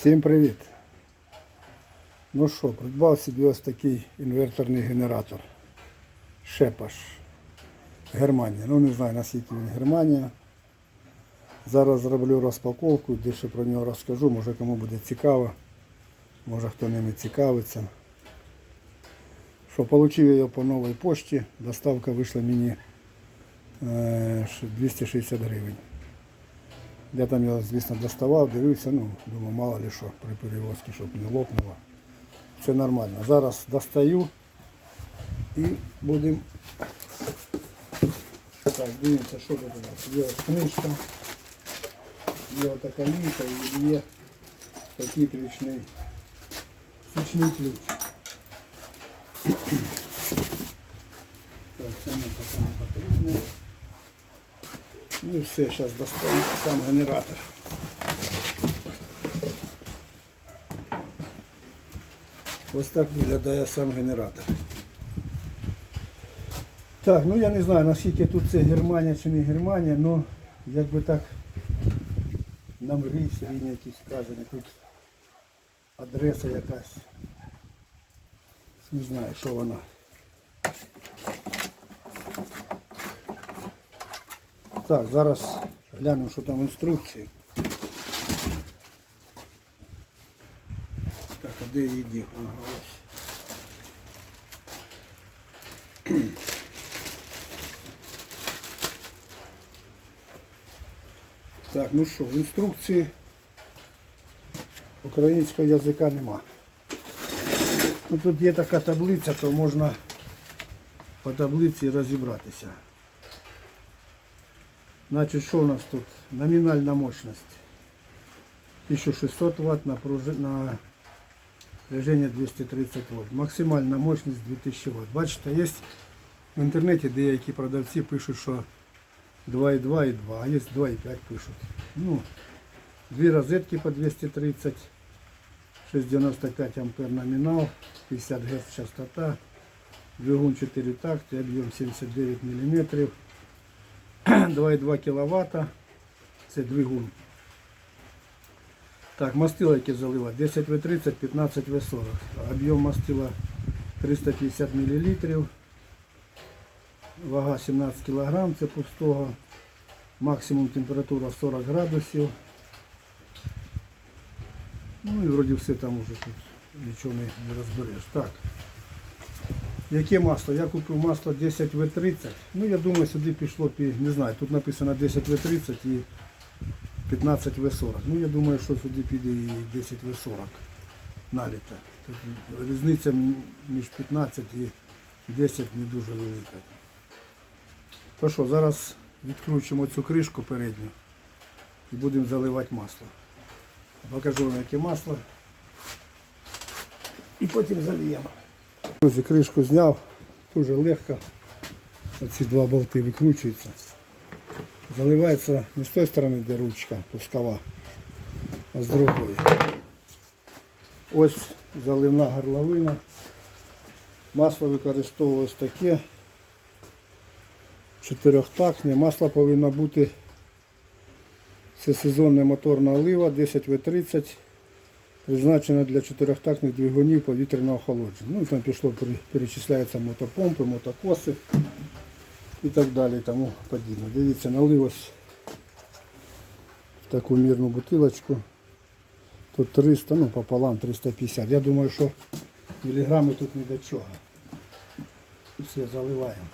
Всім привіт! Ну що, придбав собі ось такий інверторний генератор. Шепаш. Германія. Ну не знаю наскільки він Германія. Зараз зроблю розпаковку, більше про нього розкажу, може кому буде цікаво, може хто ними цікавиться. Що, отримав я його по новій пошті, доставка вийшла мені е, 260 гривень. Я там його, звісно, доставав, дивився, ну, думаю, мало ли що при перевозці, щоб не лопнуло. Все нормально. Зараз достаю і будемо. Так, дивимося, що тут у нас. Є ось книжка, є така лінка і є такий ключний, ключний ключ. Так, це не поки не потрібно. Ну і все, зараз достану сам генератор. Ось так виглядає сам генератор. Так, ну я не знаю наскільки тут це Германія чи не Германія, але якби так на мрій серійні якісь вказані. Тут адреса якась. Не знаю, що вона. Так, зараз глянемо, що там в інструкції. Так, а де її дів? Ага. Так, ну що, в інструкції українського язика нема. Ну, тут є така таблиця, то можна по таблиці розібратися. Значить, що у нас тут? Номінальна мощність. 1600 Вт, напруження напряжение 230 Вт. Максимальна мощність 2000 Вт. Бачите, є в інтернеті деякі продавці пишуть, що 2,2 і 2, а є 2,5 пишуть. Ну, дві розетки по 230, 6,95 ампер номінал, 50 Гц частота, двигун 4 такти, об'єм 79 мм. 2,2 кВт. Це двигун. Так, мастила яке залила 10 В30, 15 В40. Об'єм мастила 350 мл. Вага 17 кг, це пустого. Максимум температура 40 градусів. Ну і вроді все там уже тут нічого не розбереш. Так. Яке масло? Я купив масло 10 В30. Ну я думаю, сюди пішло, не знаю, тут написано 10 В30 і 15 В40. Ну я думаю, що сюди піде і 10 В40 наліта. Різниця між 15 і 10 не дуже велика. То що, зараз відкручуємо цю кришку передню і будемо заливати масло. Покажу вам, яке масло. І потім заліємо. Друзі, кришку зняв, дуже легко. Оці два болти викручуються. Заливається не з тої сторони, де ручка пускова, а з другої. Ось заливна горловина. Масло використовувалось таке. Чотирьохтактне. Масло повинно бути це сезонна моторна олива 10 В30 призначена для чотирьохтактних двигунів повітряного охолодження. Ну і там пішло, пере- перечисляються мотопомпи, мотокоси і так далі тому подібне. Дивіться, налив в таку мірну бутилочку. Тут 300, ну пополам 350. Я думаю, що міліграми тут ні до чого. Все, заливаємо.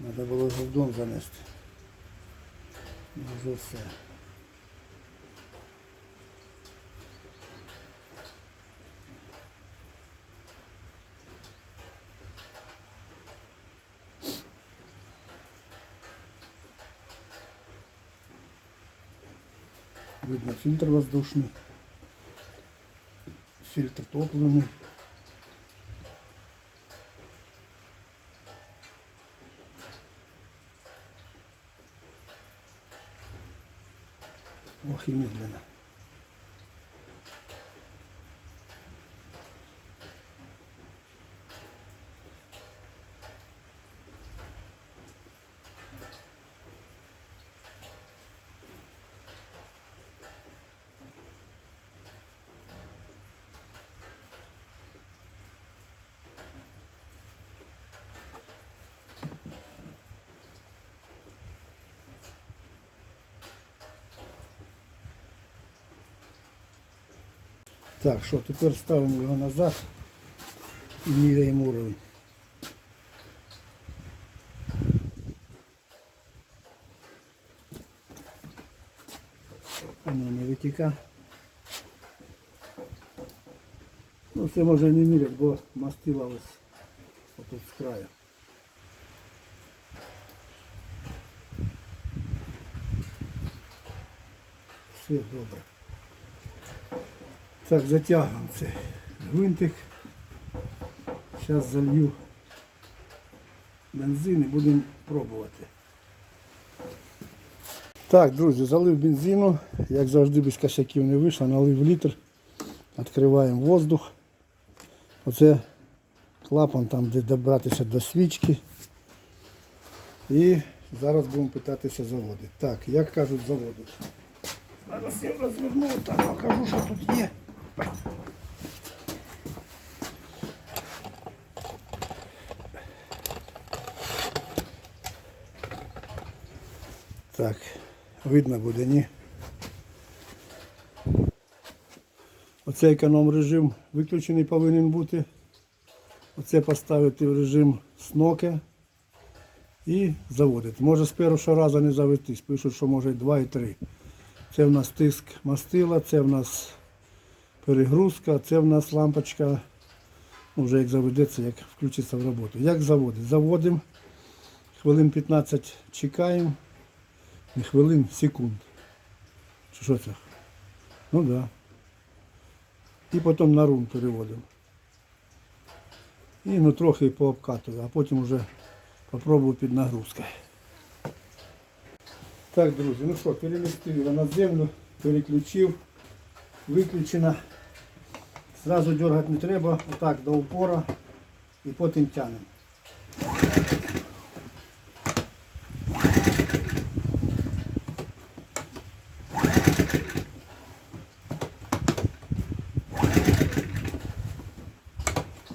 Надо было було в дом занести. За все. Видно фильтр воздушный, фильтр топливный. 我黑名单呢？Так, що, тепер ставимо його назад і міряємо уровень. Воно не витіка. Ну це може не міряти, бо мастила ось отут з краю. Все добре. Так, затягуємо цей гвинтик. Зараз залью бензин і будемо пробувати. Так, друзі, залив бензину. Як завжди без косяків не вийшло, налив літр. Відкриваємо воздух. Оце клапан там, де добратися до свічки. І зараз будемо питатися заводити. Так, як кажуть заводити. Зараз я розверну, так покажу, що тут є. Так, видно буде, ні? Оцей економ режим виключений повинен бути. Оце поставити в режим сноке і заводити. Може з першого разу не завестись. Пишуть, що може 2 і 3. Це в нас тиск мастила, це в нас перегрузка, це в нас лампочка. Ну, вже як заведеться, як включиться в роботу. Як заводити? Заводимо, хвилин 15 чекаємо, не хвилин, секунд. Чи що це? Ну так. Да. І потім на рум переводимо. І ну трохи пообкатую, а потім вже попробую під нагрузкою. Так, друзі, ну що, перемістив на землю, переключив, виключено. Зразу дергати не треба, отак до упора і потім тянемо.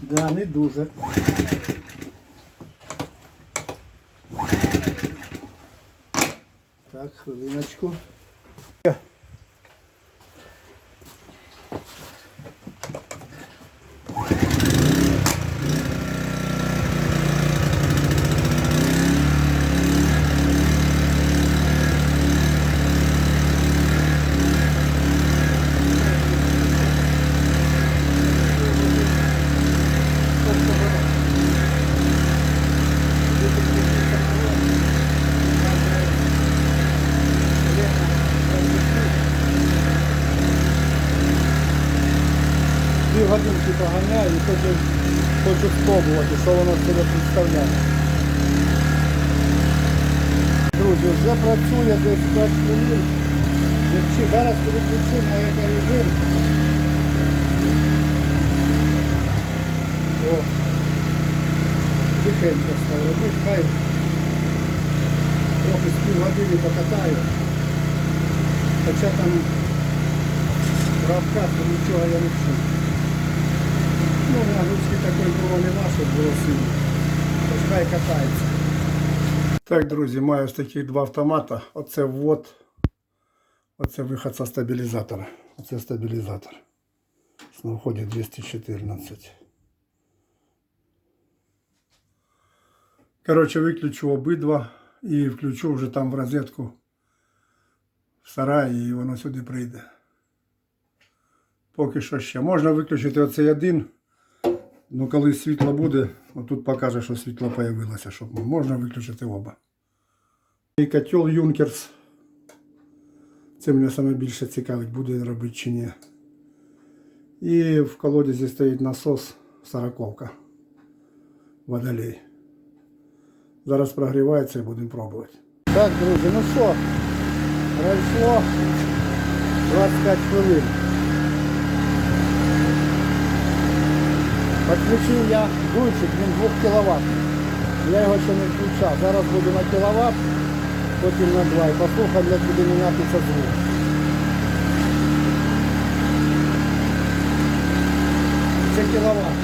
Да, не дуже. Так, хвилиночку. Дві годинки поганяю і хочу, хочу спробувати, що воно себе представляє. Друзі, вже працює десь 5 хвилин. Зараз переключу на екорежим. О, тихенько став робити, хай трохи з півгодини покатаю. Хоча там про обкатку нічого я не чую. Ну, нагрузки такої було нема, щоб було сильно. Так, друзі, маю ось такі два автомата. Оце ввод, оце виход со стабілізатора. Оце стабілізатор. На вході 214. Коротше, виключу обидва і включу вже там в розетку в сараї і воно сюди прийде. Поки що ще. Можна виключити оцей один. Ну, коли світло буде, отут покаже, що світло з'явилося, щоб можна виключити оба. І котел Юнкерс. Це мене саме більше цікавить, буде він робити чи ні. І в колодязі стоїть насос сороковка. Водолей. Зараз прогрівається і будемо пробувати. Так, друзі, ну що, пройшло 25 хвилин. Підключив я дуйчик, він 2 кВт. Я його ще не включав. Зараз буду на кіловат, потім на 2. І послухаємо, як буде мінятися звук. Це кіловат.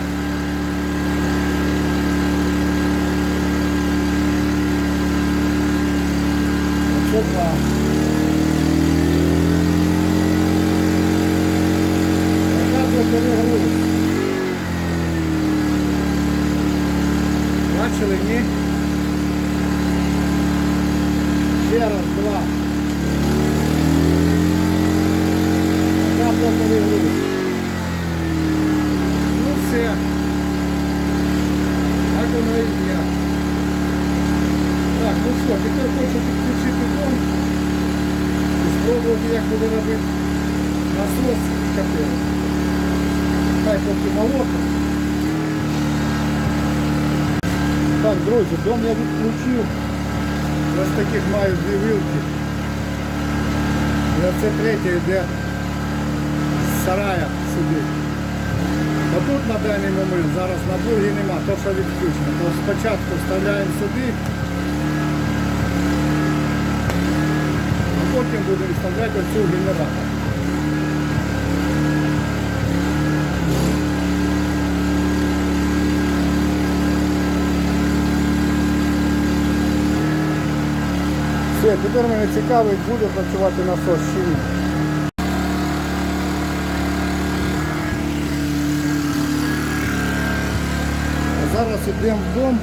Це 2. Показує перегруз. Бачили, ні? Ще раз, два. Показує перегруз. Ну все. Так воно і є. Так, ну що, тепер хочу підключити дом і спробувати, як буде робити насос і котел. Хай молоко. Так, друзі, дом я відключив. Ось таких маю дві вилки. І оце третя йде з сарая сюди. Отут на даний момент зараз на бургі нема, то що відключено. То спочатку вставляємо сюди, а потім будемо вставляти оцю генератор. Все, тепер мене цікавить, буде працювати насос чи ні. Зараз йдемо в дом.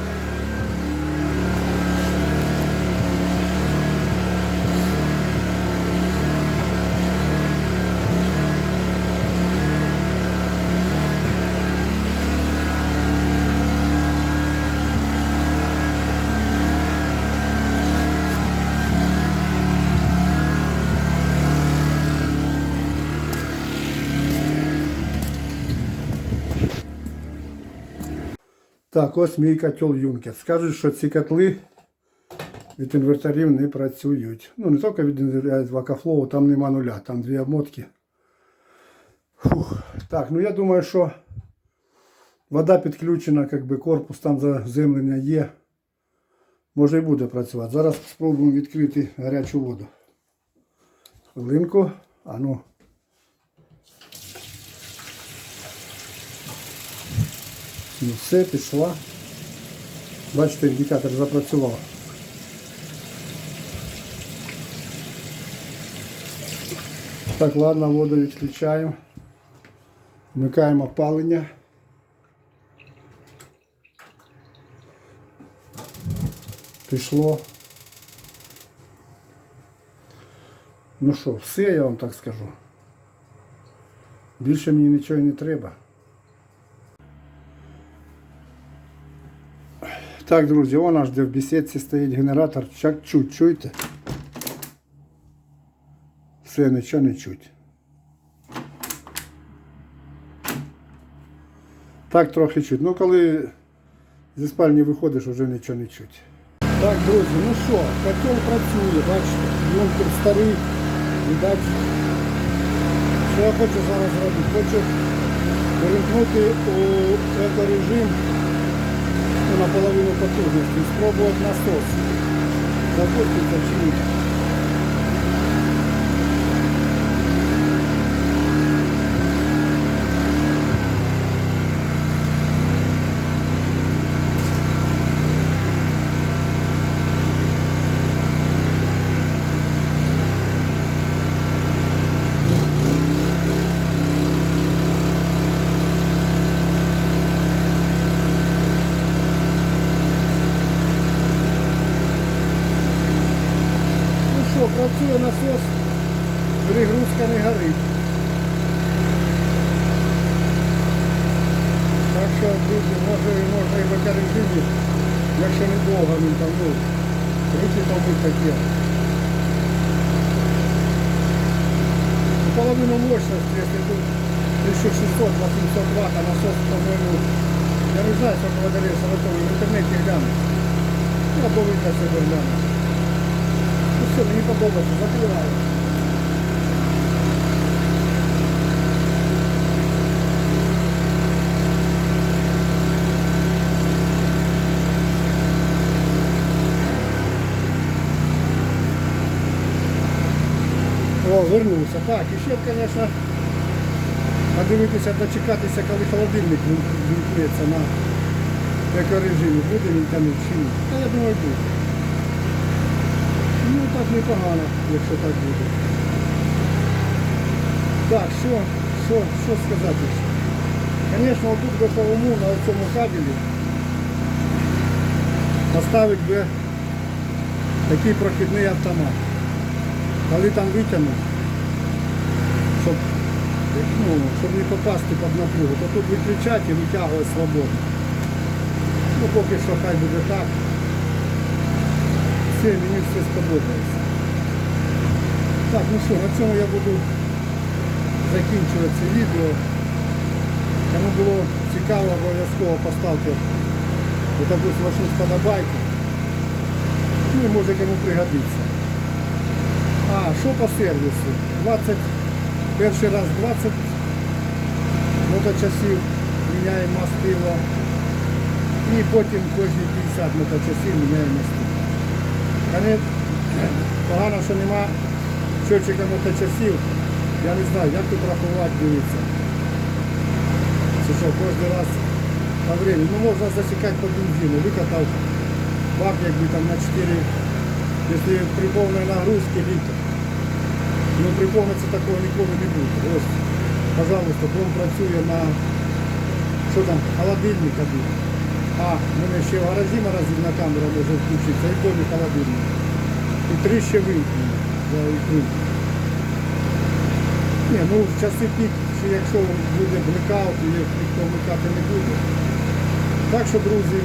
Так, ось мій котел Юнкер. Скажуть, що ці котли від інверторів не працюють. Ну, не тільки від інверторів Вакафлоу, там нема нуля, там дві обмотки. Фух. Так, ну я думаю, що вода підключена, как би корпус там заземлення є. Може і буде працювати. Зараз спробуємо відкрити гарячу воду. Хвилинку. А ну. Ну все, пішла. Бачите, індикатор запрацював. Так, ладно, воду відключаємо. Вмикаємо опалення. Пішло. Ну що, все я вам так скажу. Більше мені нічого не треба. Так, друзі, вон аж де в бесідці стоїть генератор. Чуть, чуєте? Все, нічого не чуть. Так трохи чуть. Ну коли зі спальні виходиш, вже нічого не чуть. Так, друзі, ну що, котел працює, бачите, юнкер старий, видать. Що я хочу зараз зробити? Хочу перемкнути у екорежим ну, наполовину потужності і спробувати насос. Запуститься чи ні. Ну що, працює насос, перегрузка не горить. Так що, друзі, може, можна і в екорежимі, якщо недовго він там, ну, руки там будуть такі. половину мощности, если тут 1600-800 ватт, а насос, по-моему, я не знаю, сколько водолей саратов, в интернете гляну. Ну, або ви для себе гляну. Ну все, мені подобається, закриваю. О, вернувся. Так, і ще, звісно, подивитися, дочекатися, коли холодильник вимкнеться на екорежимі. Буде він тянуть чи ні? Та я думаю, буде. Ну так непогано, якщо так буде. Так, що, що, що сказати? Звісно, тут би полому на цьому кабелі поставити би такий прохідний автомат. Коли там витягнуть, щоб, ну, щоб не попасти під напругу, то тут виключати і витягувати свободно. Ну поки що хай буде так. Все, мені все сподобається. Так, ну що, на цьому я буду закінчувати це відео. Кому було цікаво, обов'язково поставте таку вашу сподобайку. Ну і може кому пригодиться. А, що по сервісу? 20, перший раз 20 моточасів міняємо мастило. І потім кожні 50 моточасів міняємо мастило. Погано, що нема щотчика моточасів. Я не знаю, як тут рахувати дивиться. Це що, кожен раз по времени. Ну можна засікати по бензину. Викатав бак якби там на 4, якщо при повній нагрузці літр. Ну при такого ніколи не буде. Ось, пожалуйста, дом працює на що там, холодильник один. А, мене ще в гаражі морозильна камера може включитися, і домі холодильник. І три ще вимкнені за ікру. Ні, ну в часи пік, якщо буде блекаут, і ніхто вмикати не буде. Так що, друзі,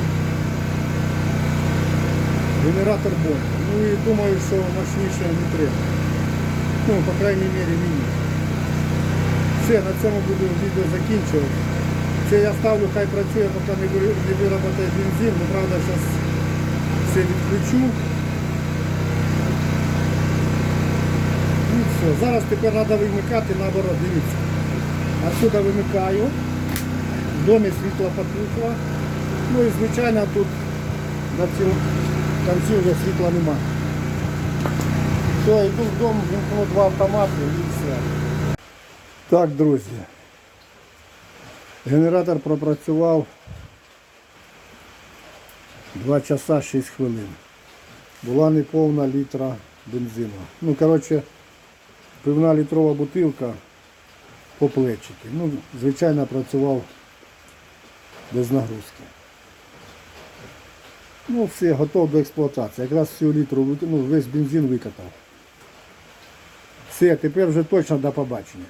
генератор бомба. Ну і думаю, що мощніше не треба. Ну, по крайній мірі, мені. Все, на цьому буду відео закінчувати. Це я ставлю, хай працює, поки не ви- не вироботає бензин. Ну, правда, зараз все відключу. І все. Зараз тепер треба вимикати наоборот, дивіться. Отсюда вимикаю. В домі світло потухло. Ну і звичайно тут на цьому кінці вже світла немає. Все, йду в дом, вімкну два автомати і все. Так, друзі. Генератор пропрацював 2 часа 6 хвилин. Була неповна літра бензину. Ну, коротше, пивна літрова бутилка по плечики. Ну, звичайно, працював без нагрузки. Ну, все, готов до експлуатації. Якраз всю літру, ну, весь бензин викатав. Все, тепер вже точно до побачення.